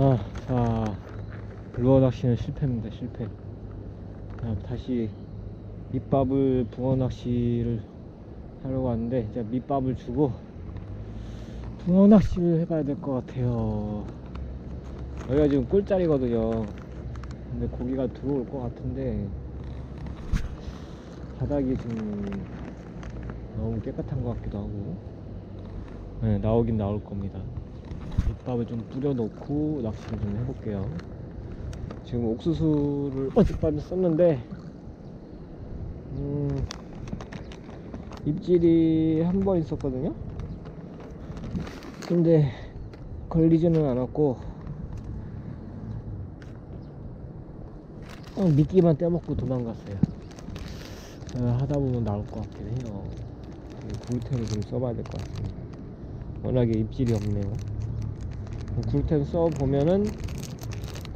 아, 자, 루어 낚시는 실패입니다, 실패. 자, 다시 밑밥을 붕어 낚시를 하려고 하는데, 이제 밑밥을 주고 붕어 낚시를 해봐야 될 것 같아요. 여기가 지금 꿀자리거든요. 근데 고기가 들어올 것 같은데, 바닥이 좀 너무 깨끗한 것 같기도 하고, 네, 나오긴 나올 겁니다. 밑밥을 좀 뿌려놓고 낚시를 좀 해볼게요. 지금 옥수수를 어젯밤에 썼는데, 음, 입질이 한 번 있었거든요. 근데 걸리지는 않았고, 어, 미끼만 떼먹고 도망갔어요. 어, 하다 보면 나올 것 같긴 해요. 굴템을 좀 써봐야 될 것 같습니다. 워낙에 입질이 없네요. 굴템 써보면은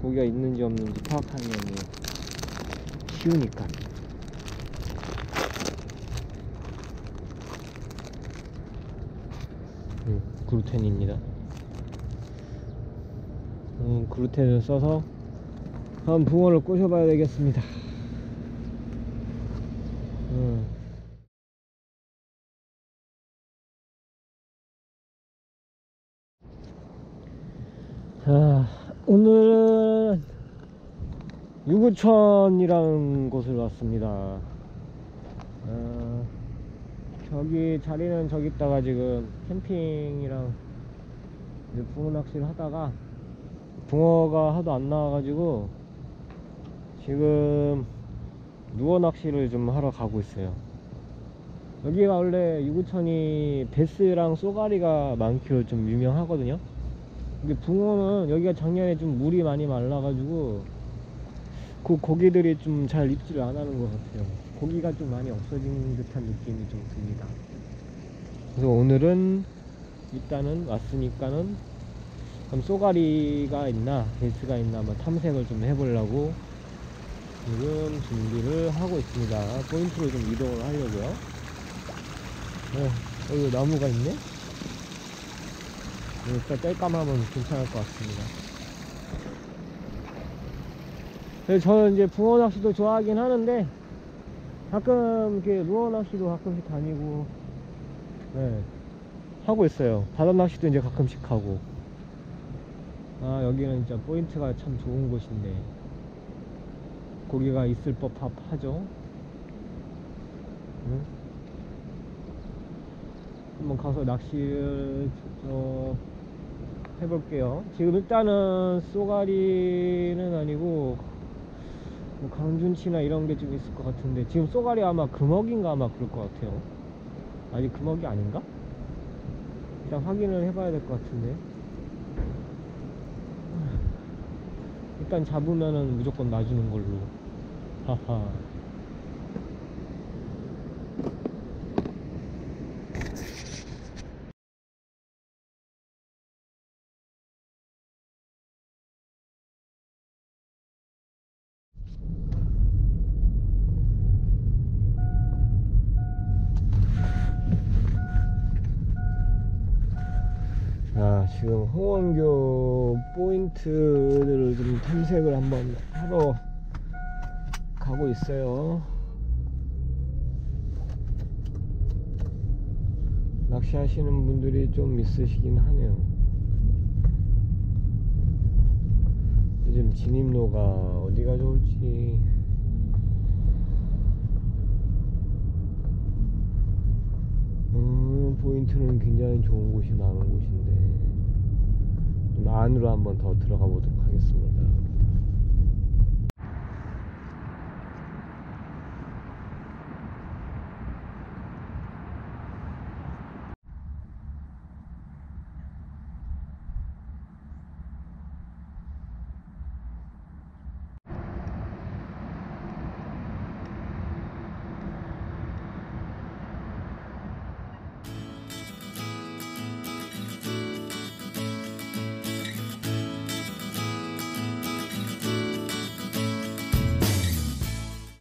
고기가 있는지 없는지 파악하는 게 쉬우니까. 음, 그루텐입니다. 음, 그루텐을 써서 한번 붕어를 꼬셔봐야 되겠습니다. 자, 오늘은 유구천이라는 곳을 왔습니다. 어, 저기 자리는 저기 있다가 지금 캠핑이랑 붕어 낚시를 하다가 붕어가 하도 안 나와가지고 지금 누워 낚시를 좀 하러 가고 있어요. 여기가 원래 유구천이 베스랑 쏘가리가 많기로 좀 유명하거든요. 이게 붕어는 여기가 작년에 좀 물이 많이 말라가지고 그 고기들이 좀 잘 입질을 안 하는 것 같아요. 고기가 좀 많이 없어진 듯한 느낌이 좀 듭니다. 그래서 오늘은 일단은 왔으니까는 그럼 쏘가리가 있나 베스가 있나 한번 탐색을 좀 해보려고 지금 준비를 하고 있습니다. 포인트로 좀 이동을 하려고요. 어, 여기 나무가 있네? 일단 땔감하면 괜찮을 것 같습니다. 저는 이제 붕어 낚시도 좋아하긴 하는데 가끔 이렇게 루어 낚시도 가끔씩 다니고 네, 하고 있어요. 바다 낚시도 이제 가끔씩 하고 아 여기는 진짜 포인트가 참 좋은 곳인데 고기가 있을 법하죠. 응? 한번 가서 낚시를 어, 해볼게요. 지금 일단은 쏘가리는 아니고 뭐 강준치나 이런 게 좀 있을 것 같은데 지금 쏘가리 아마 금어기인가 아마 그럴 것 같아요. 아직 금어기 아닌가? 일단 확인을 해봐야 될 것 같은데 일단 잡으면은 무조건 놔주는 걸로 하하 자, 지금 홍원교 포인트들을 좀 탐색을 한번 하러 가고 있어요. 낚시하시는 분들이 좀 있으시긴 하네요. 요즘 진입로가 어디가 좋을지 음, 포인트는 굉장히 좋은 곳이 많은 좀 안으로 한번 더 들어가 보도록 하겠습니다.